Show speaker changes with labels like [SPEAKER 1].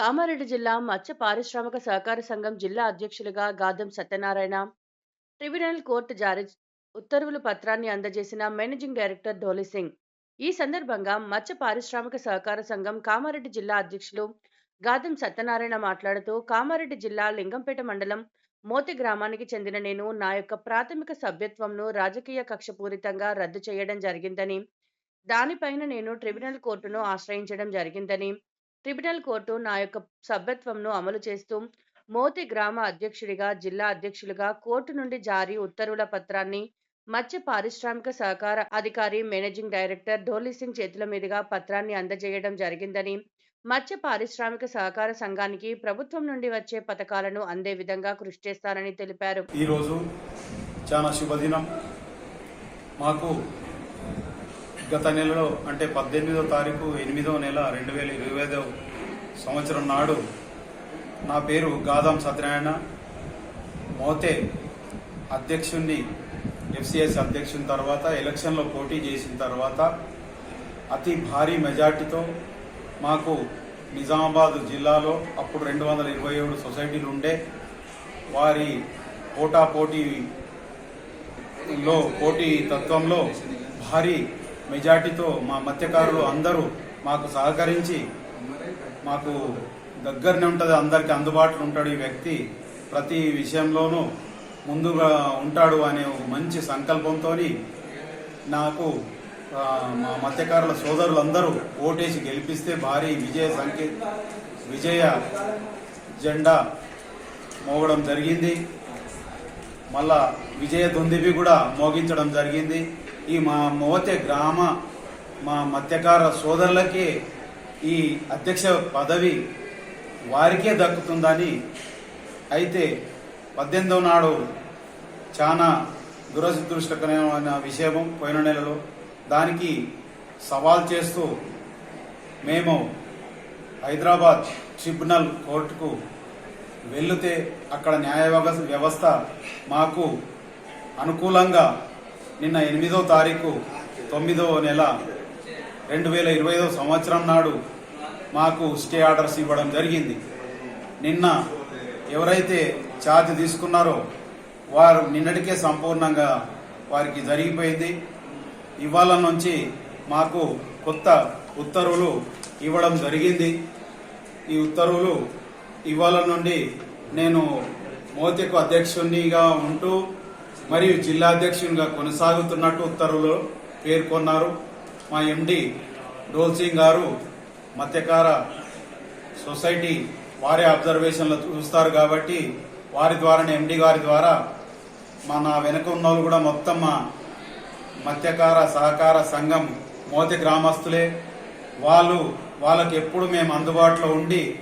[SPEAKER 1] కామారెడ్డి జిల్లా మత్స్య పారిశ్రామిక సహకార సంఘం జిల్లా అధ్యక్షులుగా గాదం సత్యనారాయణ. ట్రిబ్యునల్ కోర్టు జారీ ఉత్తర్వుల పత్రాన్ని అందజేసిన మేనేజింగ్ డైరెక్టర్ ధోలి సింగ్. ఈ సందర్భంగా మత్స్య పారిశ్రామిక సహకార సంఘం కామారెడ్డి జిల్లా అధ్యక్షులు గాదం సత్యనారాయణ మాట్లాడుతూ కామారెడ్డి జిల్లా లింగంపేట మండలం మోతి గ్రామానికి చెందిన నేను నా యొక్క ప్రాథమిక సభ్యత్వంను రాజకీయ కక్షపూరితంగా రద్దు చేయడం జరిగిందని దానిపైన నేను ట్రిబ్యునల్ కోర్టును ఆశ్రయించడం జరిగిందని ట్రిబ్యునల్ కోర్టు నా యొక్క సభ్యత్వంను అమలు చేస్తూ మోతి గ్రామ అధ్యక్షుడిగా జిల్లా అధ్యక్షులుగా కోర్టు నుండి జారీ ఉత్తర్వుల పత్రాన్ని మత్స్య పారిశ్రామిక సహకార అధికారి మేనేజింగ్ డైరెక్టర్ ఢోలీ సింగ్ చేతుల మీదుగా పత్రాన్ని అందజేయడం జరిగిందని మత్స్య పారిశ్రామిక సహకార సంఘానికి ప్రభుత్వం నుండి వచ్చే పథకాలను అందే విధంగా కృషి చేస్తానని తెలిపారు.
[SPEAKER 2] ఈరోజు చాలా శుభదినం. మాకు గత నెలలో అంటే పద్దెనిమిదో తారీఖు ఎనిమిదో నెల రెండు వేల ఇరవై ఐదో సంవత్సరం నాడు నా పేరు గాదాం సత్యనారాయణ. మోతే అధ్యక్షుణ్ణి ఎఫ్సిఎస్ అధ్యక్షుని తర్వాత ఎలక్షన్లో పోటీ చేసిన తర్వాత అతి భారీ మెజార్టీతో మాకు నిజామాబాద్ జిల్లాలో అప్పుడు రెండు వందల ఇరవై ఏడు సొసైటీలు ఉండే వారి పోటాపోటీలో పోటీ తత్వంలో భారీ మెజార్టీతో మా మత్స్యకారులు అందరూ మాకు సహకరించి మాకు దగ్గరనే ఉంటుంది అందరికీ అందుబాటులో ఉంటాడు ఈ వ్యక్తి. ప్రతి విషయంలోనూ ముందుగా ఉంటాడు అనే ఒక మంచి సంకల్పంతో నాకు మా మత్స్యకారుల సోదరులందరూ ఓటేసి గెలిపిస్తే భారీ విజయ సంకే విజయ జెండా మోగడం జరిగింది. మళ్ళా విజయ దుందిబి కూడా మోగించడం జరిగింది. ఈ మా మోతే గ్రామ మా మత్స్యకార సోదరులకి ఈ అధ్యక్ష పదవి వారికే దక్కుతుందని అయితే పద్దెనిమిదవ నాడు చాలా దురదృష్టకరమైన విషయం పోయిన నెలలో. దానికి సవాల్ చేస్తూ మేము హైదరాబాద్ ట్రిబ్యునల్ కోర్టుకు వెళితే అక్కడ న్యాయ వ్యవస్థ మాకు అనుకూలంగా నిన్న ఎనిమిదో తారీఖు తొమ్మిదో నెల రెండు వేల ఇరవై ఐదో సంవత్సరం నాడు మాకు స్టే ఆర్డర్స్ ఇవ్వడం జరిగింది. నిన్న ఎవరైతే ఛార్జ్ తీసుకున్నారో వారు నిన్నటికే సంపూర్ణంగా వారికి జరిగిపోయింది. ఇవాళ నుంచి మాకు కొత్త ఉత్తర్వులు ఇవ్వడం జరిగింది. ఈ ఉత్తర్వులు ఇవాళ నుండి నేను మోతికు అధ్యక్షునిగా ఉంటూ మరియు జిల్లాధ్యక్షునిగా కొనసాగుతున్నట్టు ఉత్తర్వులు పేర్కొన్నారు. మా ఎండి డోల్ సింగ్ గారు మత్స్యకార సొసైటీ వారి అబ్జర్వేషన్లు చూస్తారు కాబట్టి వారి ద్వారానే ఎండి గారి ద్వారా మన వెనక ఉన్న వాళ్ళు కూడా మొత్తం మా మత్స్యకార సహకార సంఘం మోతి గ్రామస్తులే. వాళ్ళు వాళ్ళకి ఎప్పుడు మేము అందుబాటులో ఉండి